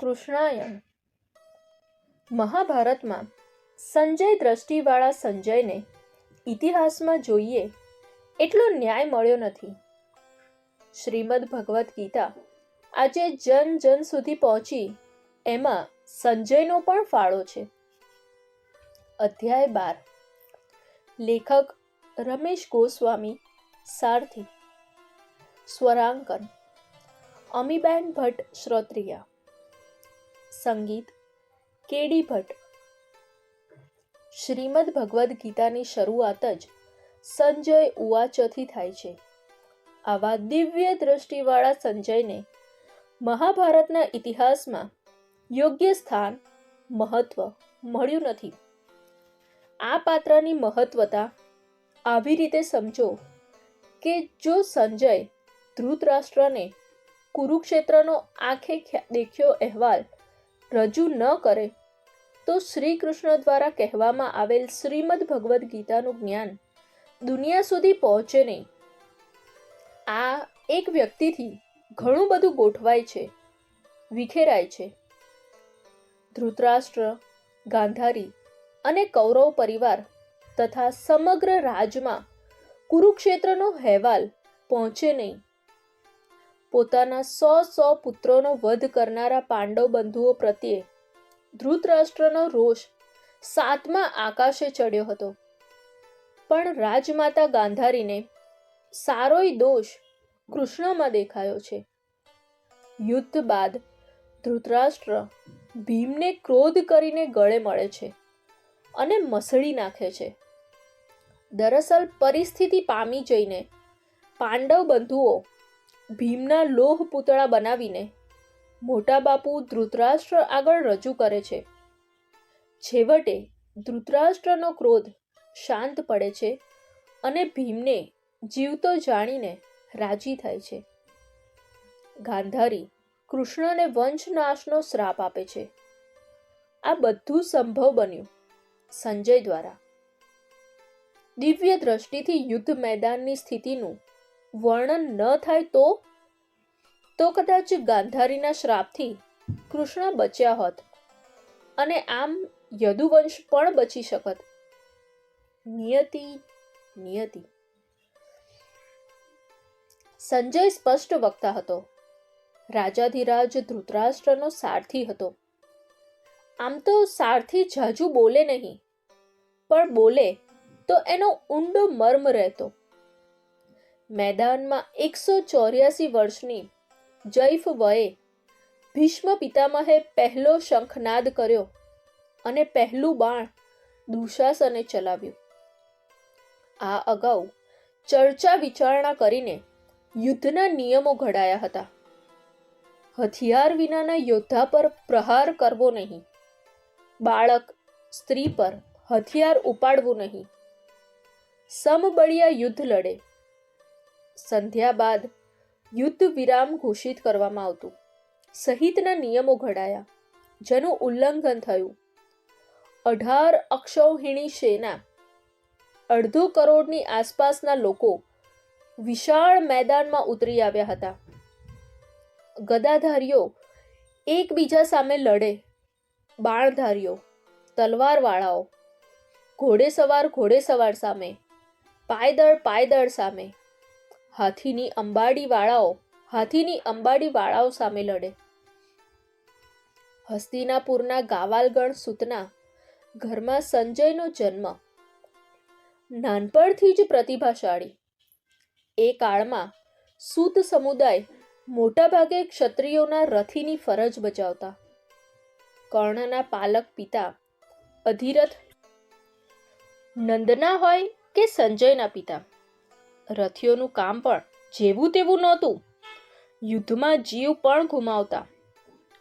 કૃષ્ણાયન મહાભારતમાં સંજય દ્રષ્ટિવાળા સંજયને ઇતિહાસમાં જોઈએ એટલો ન્યાય મળ્યો નથી. શ્રીમદ ભગવદ્ ગીતા આજે જન જન સુધી પહોંચી એમાં સંજયનો પણ ફાળો છે. અધ્યાય બાર. લેખક રમેશ ગોસ્વામી, સારથી. સ્વરાંકન અમીબેન ભટ્ટ શ્રોત્રિયા. સંગીત. કેડી ભટ્ટ. શ્રીમદ ભગવદ્ ગીતાની શરૂઆત જ સંજય ઉવાચથી થાય છે. આવા દિવ્ય દ્રષ્ટિવાળા સંજયને મહાભારતના ઇતિહાસમાં યોગ્ય સ્થાન, મહત્વ મળ્યું નથી. આ પાત્રની મહત્વતા આવી રીતે સમજો કે જો સંજય ધૃતરાષ્ટ્રને કુરુક્ષેત્રનો આંખે દેખ્યો અહેવાલ રજૂ ન કરે, તો શ્રી કૃષ્ણ દ્વારા કહેવામાં આવેલ શ્રીમદ ભગવદ્ ગીતાનું જ્ઞાન દુનિયા સુધી પહોંચે નહીં. આ એક વ્યક્તિથી ઘણું બધું ગોઠવાય છે, વિખેરાય છે. ધૃતરાષ્ટ્ર, ગાંધારી અને કૌરવ પરિવાર તથા સમગ્ર રાજમાં કુરુક્ષેત્રનો અહેવાલ પહોંચે નહીં. પોતાના સો સો પુત્રોનો વધ કરનારા પાંડવ બંધુઓ પ્રત્યે ધૃતરાષ્ટ્રનો રોષ સાતમા આકાશે ચડ્યો હતો. પણ રાજમાતા ગાંધારીને સારોય દોષ કૃષ્ણમાં દેખાયો છે. યુદ્ધ બાદ ધૃતરાષ્ટ્ર ભીમને ક્રોધ કરીને ગળે મળે છે અને મસળી નાખે છે. દરઅસલ પરિસ્થિતિ પામી જઈને પાંડવ બંધુઓ ભીમના લોહ પૂતળા બનાવીને મોટા બાપુ ધૃતરાષ્ટ્ર આગળ રજૂ કરે છે. છેવટે ધૃતરાષ્ટ્રનો ક્રોધ શાંત પડે છે અને ભીમને જીવતો જાણીને રાજી થાય છે. ગાંધારી કૃષ્ણને વંશનાશનો શ્રાપ આપે છે. આ બધું સંભવ બન્યું સંજય દ્વારા. દિવ્ય દ્રષ્ટિથી યુદ્ધ મેદાનની સ્થિતિનું વર્ણન ન થાય તો? તો કદાચ ગાંધારીના શ્રાપથી કૃષ્ણ બચ્યા હોત અને આમ યદુવંશ પણ બચી શકત. નિયતિ નિયતિ. સંજય સ્પષ્ટ વક્તા હતો. રાજાધિરાજ ધૃતરાષ્ટ્રનો સારથી હતો. આમ તો સારથી જાજુ બોલે નહીં, પણ બોલે તો એનો ઊંડો મર્મ રહેતો. મેદાનમાં એકસો ચોર્યાસી વર્ષની જૈફ વયે ભીષ્મ પિતામહે પહેલો શંખનાદ કર્યો અને પહેલું બાણ દુશાસને ચલાવ્યું. આ અગાઉ ચર્ચા વિચારણા કરીને યુદ્ધના નિયમો ઘડાયા હતા. હથિયાર વિનાના યોદ્ધા પર પ્રહાર કરવો નહીં. બાળક, સ્ત્રી પર હથિયાર ઉપાડવું નહીં. સમબળિયા યુદ્ધ લડે. સંધ્યા બાદ યુદ્ધ વિરામ ઘોષિત કરવામાં આવતું. સહિતના નિયમો ઘડાયા, જેનું ઉલ્લંઘન થયું. અઢાર અક્ષૌહિણી સેના, અડધો કરોડની આસપાસના લોકો વિશાળ મેદાનમાં ઉતરી આવ્યા હતા. ગદાધારીઓ એકબીજા સામે લડે, બાણધારીઓ, તલવારવાળાઓ, ઘોડેસવાર ઘોડેસવાર સામે, પાયદળ પાયદળ સામે હાથીની અંબાડીવાળાઓ હાથીની અંબાડીવાળાઓ સામે લડે. હસ્તિનાપુરના ગાવાલગણ સૂતના ઘરમાં સંજયનો જન્મ. નાનપણથી જ પ્રતિભાશાળી. એ કાળમાં સૂત સમુદાય મોટાભાગે ક્ષત્રિયોના રથીની ફરજ બજાવતા. કર્ણના પાલક પિતા અધિરથ. નંદના હોય કે સંજયના પિતા. રથીઓનું કામ પણ જેવું તેવું નહોતું. યુદ્ધમાં જીવ પણ ગુમાવતા.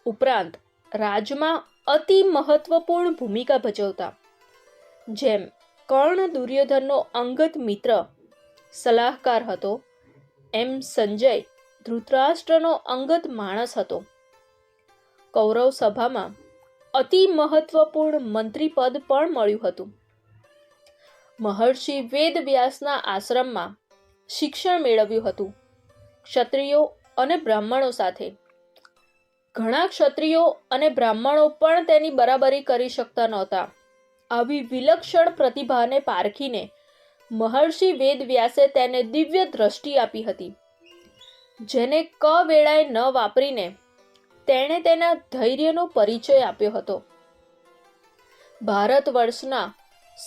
ઉપરાંત રાજમાં અતિ મહત્વપૂર્ણ ભૂમિકા ભજવતા. જેમ કર્ણ દુર્યોધનનો અંગત મિત્ર સલાહકાર હતો, એમ સંજય ધૃતરાષ્ટ્રનો અંગત માણસ હતો. કૌરવ સભામાં અતિ મહત્વપૂર્ણ મંત્રી પદ પણ મળ્યું હતું. મહર્ષિ વેદવ્યાસના આશ્રમમાં શિક્ષણ મેળવ્યું હતું. ક્ષત્રિયો અને બ્રાહ્મણો સાથે. ઘણા ક્ષત્રિયો અને બ્રાહ્મણો પણ તેની બરાબરી કરી શકતા નહોતા. આવી વિલક્ષણ પ્રતિભાને પારખીને મહર્ષિ વેદવ્યાસે તેને દિવ્ય દ્રષ્ટિ આપી હતી. જેને ક વેળાએ ન વાપરીને તેણે તેના ધૈર્યનો પરિચય આપ્યો હતો. ભારત વર્ષના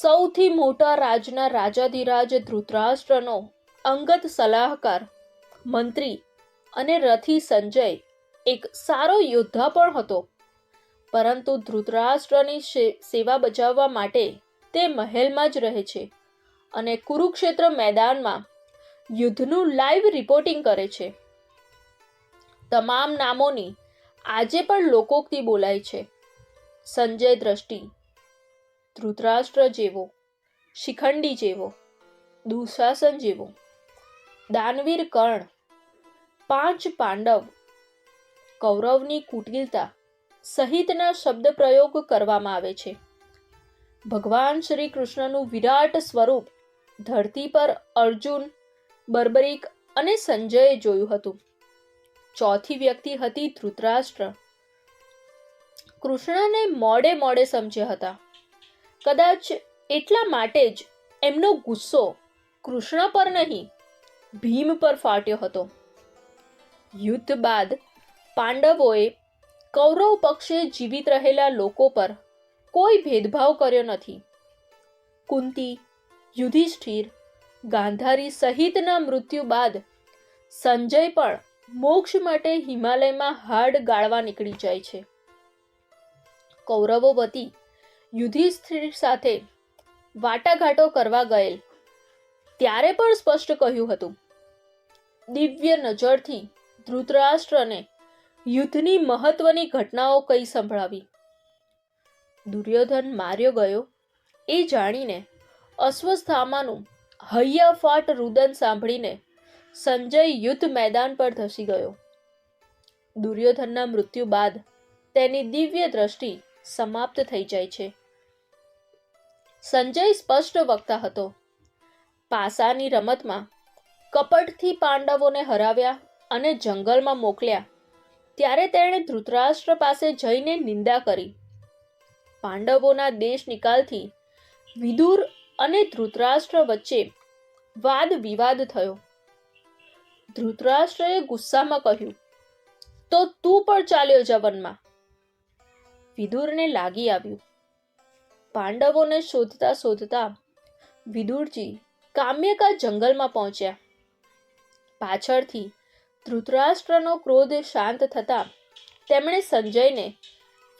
સૌથી મોટા રાજના રાજાધિરાજ ધૃતરાષ્ટ્રનો અંગત સલાહકાર, મંત્રી અને રથી સંજય એક સારો યોદ્ધા પણ હતો. પરંતુ ધૃતરાષ્ટ્રની સેવા બજાવવા માટે તે મહેલમાં જ રહે છે અને કુરુક્ષેત્ર મેદાનમાં યુદ્ધનું લાઈવ રિપોર્ટિંગ કરે છે. તમામ નામોની આજે પણ લોકોક્તિ બોલાય છે. સંજય દ્રષ્ટિ, ધૃતરાષ્ટ્ર જેવો, શિખંડી જેવો, દુશાસન જેવો. દાનવીર કર્ણ, પાંચ પાંડવ, કૌરવની કુટિલતા સહિતના શબ્દ પ્રયોગ કરવામાં આવે છે. ભગવાન શ્રી કૃષ્ણનું વિરાટ સ્વરૂપ ધરતી પર અર્જુન, બર્બરીક અને સંજયે જોયું હતું. ચોથી વ્યક્તિ હતી ધૃતરાષ્ટ્ર. કૃષ્ણને મોડે મોડે સમજ્યા હતા. કદાચ એટલા માટે જ એમનો ગુસ્સો કૃષ્ણ પર નહીં ભીમ પર ફાટ્યો હતો. યુદ્ધ બાદ પાંડવોએ કૌરવ પક્ષે જીવિત રહેલા લોકો પર કોઈ ભેદભાવ કર્યો નથી. કુંતી, યુધિષ્ઠિર, ગાંધારી સહિતના મૃત્યુ બાદ સંજય પણ મોક્ષ માટે હિમાલયમાં હાડ ગાળવા નીકળી જાય છે. કૌરવો વતી યુધિષ્ઠિર સાથે વાટાઘાટો કરવા ગયેલ. ત્યારે પણ સ્પષ્ટ કહ્યું હતું. દિવ્ય નજરથી ધૃતરાષ્ટ્રને યુદ્ધની મહત્વની ઘટનાઓ કઈ સંભળાવી? દુર્યોધન માર્યો ગયો. એ જાણીને અશ્વસ્થામાનું હૈયાફાટ રુદન સાંભળીને સંજય યુદ્ધ મેદાન પર ધસી ગયો. દુર્યોધનના મૃત્યુ બાદ તેની દિવ્ય દ્રષ્ટિ સમાપ્ત થઈ જાય છે. સંજય સ્પષ્ટ વક્તા હતો. પાસાની રમતમાં કપટથી પાંડવોને હરાવ્યા અને જંગલમાં મોકલ્યા. ત્યારે તેણે ધૃતરાષ્ટ્ર પાસે જઈને નિંદા કરી. પાંડવોના દેશ નિકાલથી વિદુર અને ધૃતરાષ્ટ્ર વચ્ચે વાદ વિવાદ થયો. ધૃતરાષ્ટ્રએ ગુસ્સામાં કહ્યું, તો તું પણ ચાલ્યો જવનમાં વનમાં. વિદુરને લાગી આવ્યું. પાંડવોને શોધતા શોધતા વિદુરજી કામ્યકા જંગલમાં પહોંચ્યા. પાછળથી ધૃતરાષ્ટ્રનો ક્રોધ શાંત થતા તેમણે સંજયને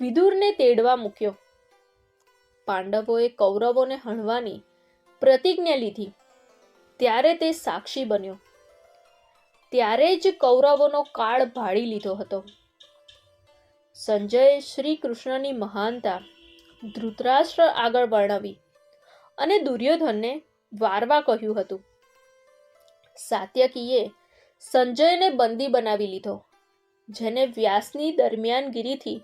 વિદુરને તેડવા મૂક્યો. પાંડવોએ કૌરવોને હણવાની પ્રતિજ્ઞા લીધી. ત્યારે તે સાક્ષી બન્યો. ત્યારે જ કૌરવોનો કાળ ભાળી લીધો હતો. સંજયે શ્રી કૃષ્ણની મહાનતા ધૃતરાષ્ટ્ર આગળ વર્ણવી અને દુર્યોધનને વારવા કહ્યું હતું. સાત્યકીએ સંજયને બંદી બનાવી લીધો, જેને વ્યાસની દરમિયાનગીરીથી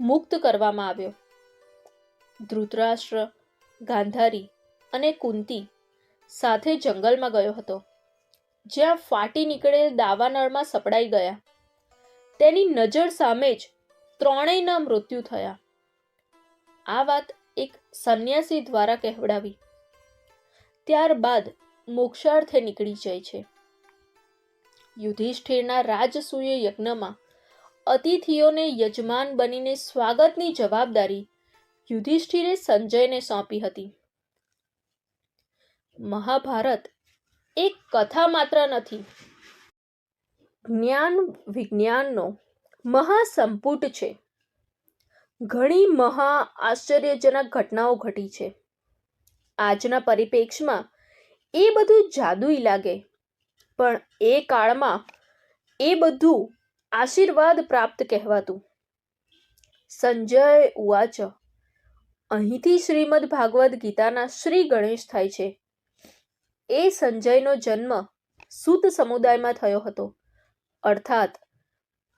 મુક્ત કરવામાં આવ્યો. ધૃતરાષ્ટ્ર, ગાંધારી અને કુંતી સાથે જંગલમાં ગયો હતો, જ્યાં ફાટી નીકળેલ દાવાનળમાં સપડાઈ ગયા. તેની નજર સામે જ ત્રણેયના મૃત્યુ થયા. આ વાત એક સંન્યાસી દ્વારા કહેવડાવી. ત્યારબાદ મોક્ષાર્થે નીકળી જાય છે. યુધિષ્ઠિરના રાજસૂય યજ્ઞમાં અતિથિઓને યજમાન બનીને સ્વાગતની જવાબદારી યુધિષ્ઠિરે સંજયને સોંપી હતી. મહાભારત એક કથા માત્ર નથી. જ્ઞાન વિજ્ઞાનનો મહાસંપુટ છે. ઘણી મહા આશ્ચર્યજનક ઘટનાઓ ઘટી છે. આજના પરિપ્રેક્ષમાં એ બધું જાદુઈ લાગે. પણ એ કાળમાં એ બધું આશીર્વાદ પ્રાપ્ત કહેવાતું. સંજય ઉવાચ. અહીંથી શ્રીમદ ભાગવદ ગીતાના શ્રી ગણેશ થાય છે. એ સંજયનો જન્મ સૂત સમુદાયમાં થયો હતો. અર્થાત,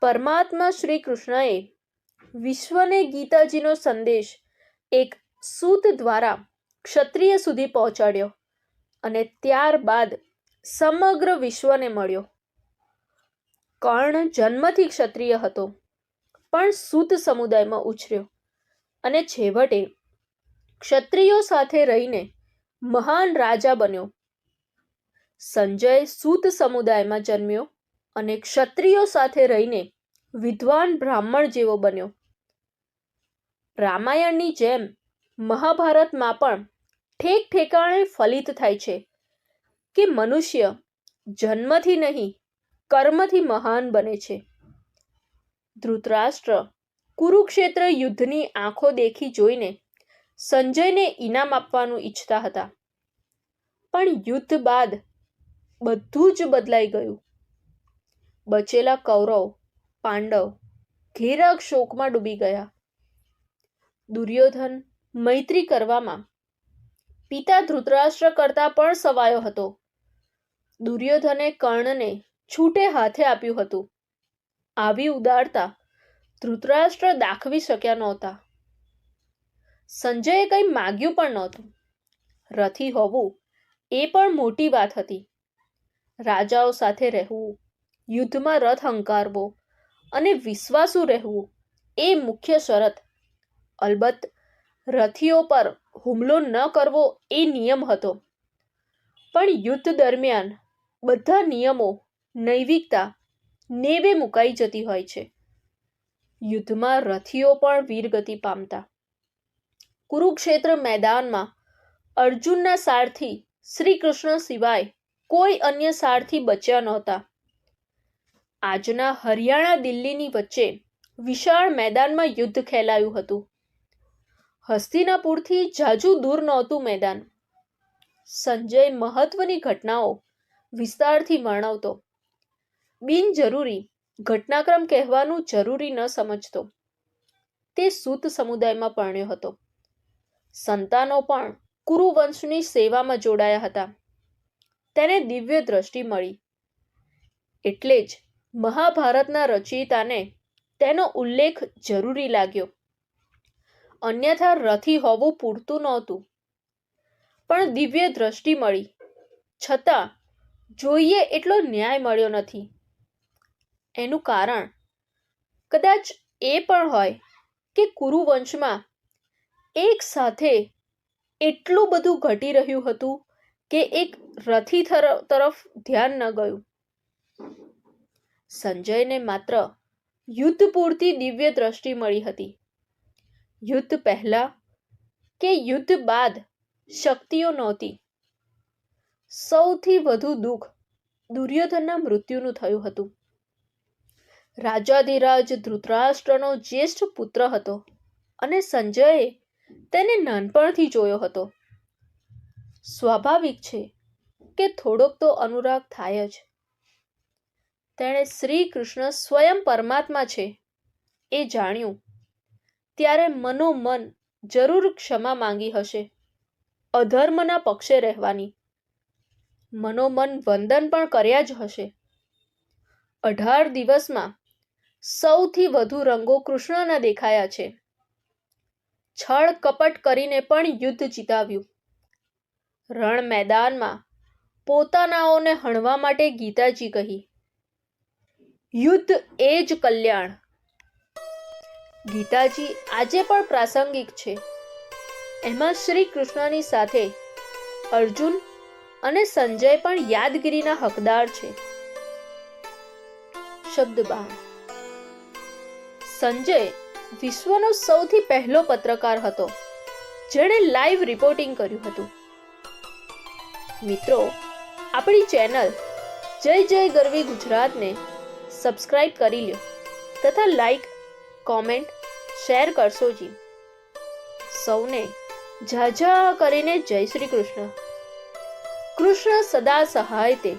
પરમાત્મા શ્રી કૃષ્ણએ વિશ્વને ગીતાજીનો સંદેશ એક સૂત દ્વારા ક્ષત્રિય સુધી પહોંચાડ્યો અને ત્યારબાદ સમગ્ર વિશ્વને મળ્યો. કર્ણ જન્મથી ક્ષત્રિય હતો, પણ સૂત સમુદાયમાં ઉછર્યો અને છેવટે ક્ષત્રિયો સાથે રહીને મહાન રાજા બન્યો. સંજય સૂત સમુદાયમાં જન્મ્યો અને ક્ષત્રિયો સાથે રહીને વિદ્વાન બ્રાહ્મણ જેવો બન્યો. રામાયણની જેમ મહાભારતમાં પણ ઠેક ઠેકાણે ફલિત થાય છે કે મનુષ્ય જન્મથી નહીં, કર્મથી મહાન બને છે. ધૃતરાષ્ટ્ર કુરુક્ષેત્ર યુદ્ધની આંખો દેખી જોઈને સંજયને ઇનામ આપવાનું ઈચ્છતા હતા. પણ યુદ્ધ બાદ બધું જ બદલાઈ ગયું. બચેલા કૌરવ, પાંડવ ઘેરા શોકમાં ડૂબી ગયા. દુર્યોધન મૈત્રી કરવામાં પિતા ધૃતરાષ્ટ્ર કરતા પણ સવાયો હતો. દુર્યોધને કર્ણને છૂટે હાથે આપ્યું હતું. આવી ઉદારતા ધૃતરાષ્ટ્ર દાખવી શક્યા નહોતા. સંજયે કંઈ માગ્યું પણ નહોતું. રથી હોવું એ પણ મોટી વાત હતી. રાજાઓ સાથે રહેવું, યુદ્ધમાં રથ હંકારવો અને વિશ્વાસુ રહેવું એ મુખ્ય શરત. અલબત્ત રથીઓ પર હુમલો ન કરવો એ નિયમ હતો. પણ યુદ્ધ દરમિયાન બધા નિયમો નૈવિકતા નેવે મુકાઈ જતી હોય છે. યુદ્ધમાં રથીઓ પણ વીરગતિ પામતા. કુરુક્ષેત્ર મેદાનમાં અર્જુનના સારથી શ્રી કૃષ્ણ સિવાય કોઈ અન્ય સારથી બચ્યા નહોતા. આજના હરિયાણા દિલ્હીની વચ્ચે વિશાળ મેદાનમાં યુદ્ધ ખેલાયું હતું. હસ્તિનાપુરથી જાજુ દૂર નહોતું મેદાન. સંજય મહત્વની ઘટનાઓ વિસ્તારથી વર્ણવતો. બિનજરૂરી ઘટનાક્રમ કહેવાનું જરૂરી ન સમજતો. તે સૂત સમુદાયમાં પરણ્યો હતો. સંતાનો પણ કુરુવંશની સેવામાં જોડાયા હતા. તેને દિવ્ય દ્રષ્ટિ મળી. એટલે જ મહાભારતના રચયિતાને તેનો ઉલ્લેખ જરૂરી લાગ્યો. અન્યથા રથી હોવું પૂરતું નહોતું. પણ દિવ્ય દ્રષ્ટિ મળી. છતાં, જોઈએ એટલો ન્યાય મળ્યો નથી. એનું કારણ? કદાચ એ પણ હોય કે કુરુવંશમાં એક સાથે એટલું બધું ઘટી રહ્યું હતું કે એક રથી તરફ ધ્યાન ન ગયું. સંજયને માત્ર યુદ્ધ પૂરતી દિવ્ય દ્રષ્ટિ મળી હતી. યુદ્ધ પહેલા કે યુદ્ધ બાદ શક્તિઓ નહોતી. સૌથી વધુ દુઃખ દુર્યોધનના મૃત્યુનું થયું હતું. રાજાધિરાજ ધૃતરાષ્ટ્રનો જ્યેષ્ઠ પુત્ર હતો અને સંજયે તેને નાનપણથી જોયો હતો. સ્વાભાવિક છે કે થોડોક તો અનુરાગ થાય જ. તેણે શ્રી કૃષ્ણ સ્વયં પરમાત્મા છે એ જાણ્યું ત્યારે મનોમન જરૂર ક્ષમા માંગી હશે. અધર્મના પક્ષે રહેવાની. મનોમન વંદન પણ કર્યા જ હશે. અઢાર દિવસમાં સૌથી વધુ રંગો કૃષ્ણના દેખાયા છે. છળ કપટ કરીને પણ યુદ્ધ જીતાવ્યું. રણ મેદાનમાં પોતાનાઓને હણવા માટે ગીતાજી કહી, યુદ્ધ એ જ કલ્યાણ. ગીતાજી આજે પણ પ્રાસંગિક છે. એમાં શ્રી કૃષ્ણની સાથે અર્જુન અને સંજય પણ યાદગીરીના હકદાર છે. શબ્દ સંજય વિશ્વનો સૌથી પહેલો પત્રકાર હતો, જેણે લાઈવ રિપોર્ટિંગ કર્યું હતું. મિત્રો, આપણી ચેનલ જય જય ગરવી ગુજરાતને સબસ્ક્રાઇબ કરી લ્યો તથા લાઈક, કોમેન્ટ શેર કરશો જી. સૌને ઝાઝા કરીને જય શ્રી કૃષ્ણ. કૃષ્ણ સદા સહાય તે